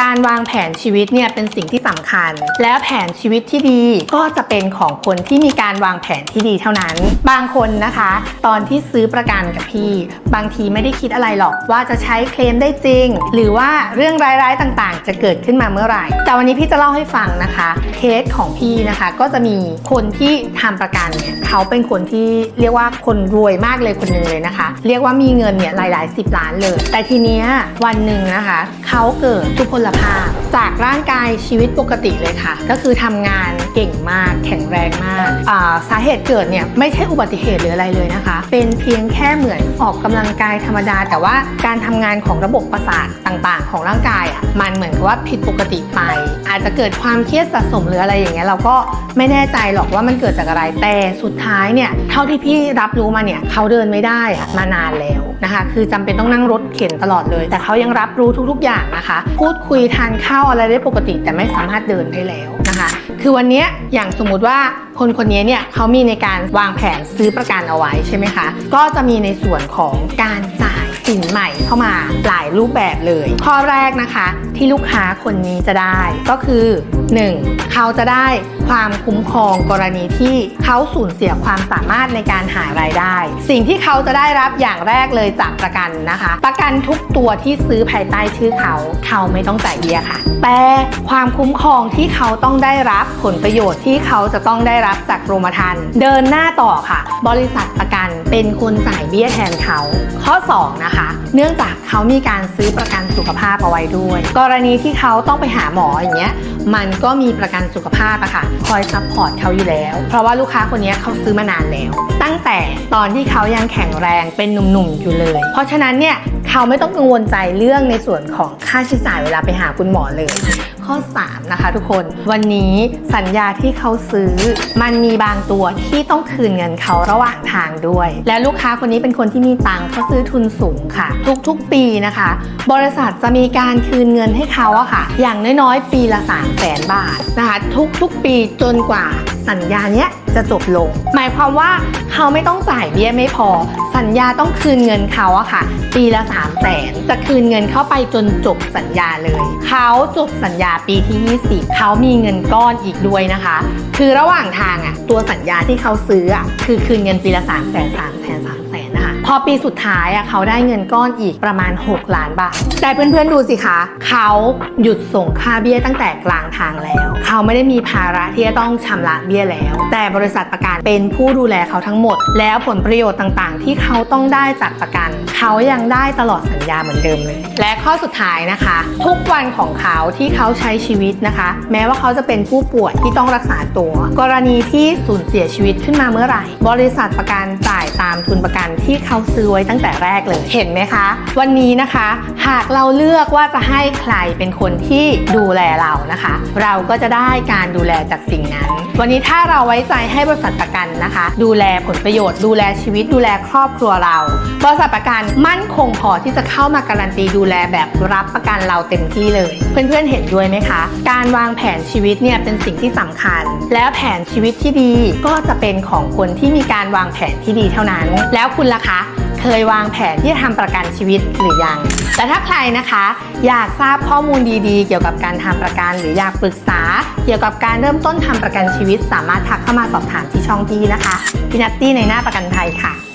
การวางแผนชีวิตเนี่ยเป็นสิ่งที่สำคัญ แล้วแผนชีวิตที่ดีก็จะเป็นของคนที่มีการวางแผนที่ดีเท่านั้น บางคนนะคะ ตอนที่ซื้อประกันกับพี่ บางทีไม่ได้คิดอะไรหรอกว่าจะใช้เคลมได้จริง หรือว่าเรื่องร้ายๆต่างๆ จะเกิดขึ้นมาเมื่อไหร่ แต่วันนี้พี่จะเล่าให้ฟังนะคะเคสของพี่นะคะก็จะมีคนที่ทำประกันเนี่ยเขาเป็นคนที่เรียกว่าคนรวยมากเลยคนหนึ่งเลยนะคะ เรียกว่ามีเงินเนี่ยหลายๆสิบล้านเลย แต่ทีเนี้ยวันหนึ่งนะคะเขาเกิดทุพพลภาพ จากร่างกายชีวิตปกติเลยค่ะ ก็คือทำงานเก่งมากแข็งแรงมากาสาเหตุเกิดเนี่ยไม่ใช่อุบัติเหตุหรืออะไรเลยนะคะ เป็นเพียงแค่เหมือนออกกำลังกายธรรมดา แต่ว่าการทำงานของระบบประสาทต่างๆ ของร่างกายอะมันเหมือนกับว่าผิดปกติไป อาจจะเกิดความเครียดสะสมหรืออะไรอย่างเงี้ยเราก็ไม่แน่ใจหรอกว่ามันเกิดจากอะไรแต่สุดท้ายเนี่ยเท่าที่พี่รับรู้มาเนี่ยเขาเดินไม่ได้มานานแล้วนะคะ คือจำเป็นต้องนั่งรถเข็นตลอดเลย แต่เขายังรับรู้ทุกๆอย่างนะคะ พูดคุยทานข้าวอะไรได้ปกติ แต่ไม่สามารถเดินได้แล้วนะคะ คือวันนี้อย่างสมมุติว่าคนคนนี้เนี่ยเขามีในการวางแผนซื้อประกันเอาไว้ใช่ไหมคะ ก็จะมีในส่วนของการจ่าย สินใหม่เข้ามาหลายรูปแบบเลย ข้อแรกนะคะที่ลูกค้าคนนี้จะได้ก็คือ 1. เขาจะได้ความคุ้มครองกรณีที่เขาสูญเสียความสามารถในการหารายได้ สิ่งที่เขาจะได้รับอย่างแรกเลยจากประกันนะคะ ประกันทุกตัวที่ซื้อภายใต้ชื่อเขา เขาไม่ต้องจ่ายเบี้ยค่ะ แต่ความคุ้มครองที่เขาต้องได้รับผลประโยชน์ที่เขาจะต้องได้รับจากกรมธรรม์เดินหน้าต่อค่ะ บริษัทประ เป็นคนจ่ายเบี้ยแทนเขา ข้อ 2 นะคะ เนื่องจากเขามีการซื้อประกันสุขภาพเอาไว้ด้วย กรณีที่เขาต้องไปหาหมออย่างเงี้ยมันก็มีประกันสุขภาพอะค่ะคอยซัพพอร์ตเขาอยู่แล้ว เพราะว่าลูกค้าคนนี้เขาซื้อมานานแล้ว ตั้งแต่ตอนที่เขายังแข็งแรงเป็นหนุ่มๆอยู่เลย เพราะฉะนั้นเนี่ยเขาไม่ต้องกังวลใจเรื่องในส่วนของค่าใช้จ่ายเวลาไปหาคุณหมอเลย ข้อ 3 นะคะทุกคน วันนี้สัญญาที่เขาซื้อ มันมีบางตัวที่ต้องคืนเงินเขาระหว่างทางด้วย และลูกค้าคนนี้เป็นคนที่มีตังค์เขาซื้อทุนสูงค่ะ ทุกๆปีนะคะ บริษัทจะมีการคืนเงินให้เขาอะค่ะ อย่างน้อยๆ ปีละ3 0 0แสนบาทนะคะ ทุกๆปีจนกว่า สัญญาเนี้ยจะจบลง หมายความว่าเขาไม่ต้องจ่ายเบี้ยไม่พอ สัญญาต้องคืนเงินเขาอะค่ะ ปีละ3 0 0แสนจะคืนเงินเข้าไปจนจบสัญญาเลย เขาจบสัญญาปีที่ 20 เขามีเงินก้อนอีกด้วยนะคะ คือระหว่างทางอะตัวสัญญาที่เขาซื้ออะคือคืนเงินปีละ3 0 0แสน3 0 0แสน พอปีสุดท้ายอะเขาได้เงินก้อนอีกประมาณ 6 ล้านบาท แต่เพื่อนๆดูสิคะ เขาหยุดส่งค่าเบี้ยตั้งแต่กลางทางแล้ว เขาไม่ได้มีภาระที่จะต้องชำระเบี้ยแล้ว แต่บริษัทประกันเป็นผู้ดูแลเขาทั้งหมด แล้วผลประโยชน์ต่างๆ ที่เขาต้องได้จากประกัน เขายังได้ตลอดสัญ ญาเหมือนเดิมเลย และข้อสุดท้ายนะคะ ทุกวันของเขาที่เขาใช้ชีวิตนะคะ แม้ว่าเขาจะเป็นผู้ป่วยที่ต้องรักษาตัว กรณีที่สูญเสียชีวิตขึ้นมาเมื่อไหร่ บริษัทประกันจ่ายตามทุนประกันที่เขาซื้อไว้ตั้งแต่แรกเลยเห็นไหมคะ วันนี้นะคะ หากเราเลือกว่าจะให้ใครเป็นคนที่ดูแลเรานะคะ เราก็จะได้การดูแลจากสิ่งนั้น วันนี้ถ้าเราไว้ใจให้บริษัทประกันนะคะ ดูแลผลประโยชน์ ดูแลชีวิตดูแลครอบครัวเรา บริษัทประกันมั่นคงพอที่จะเข้ามาการันตีดูแลแบบรับประกันเราเต็มที่เลย เพื่อนๆเห็นด้วยไหมคะ การวางแผนชีวิตเนี่ยเป็นสิ่งที่สำคัญ แล้วแผนชีวิตที่ดีก็จะเป็นของคนที่มีการวางแผนที่ดีเท่านั้น แล้วคุณล่ะคะเคยวางแผนที่จะทำประกันชีวิตหรือยัง แต่ถ้าใครนะคะ อยากทราบข้อมูลดีๆ เกี่ยวกับการทำประกันหรืออยากปรึกษา เกี่ยวกับการเริ่มต้นทำประกันชีวิต สามารถทักเข้ามาสอบถามที่ช่องพี่นะคะพี่นัตตี้ในหน้าประกันไทยค่ะ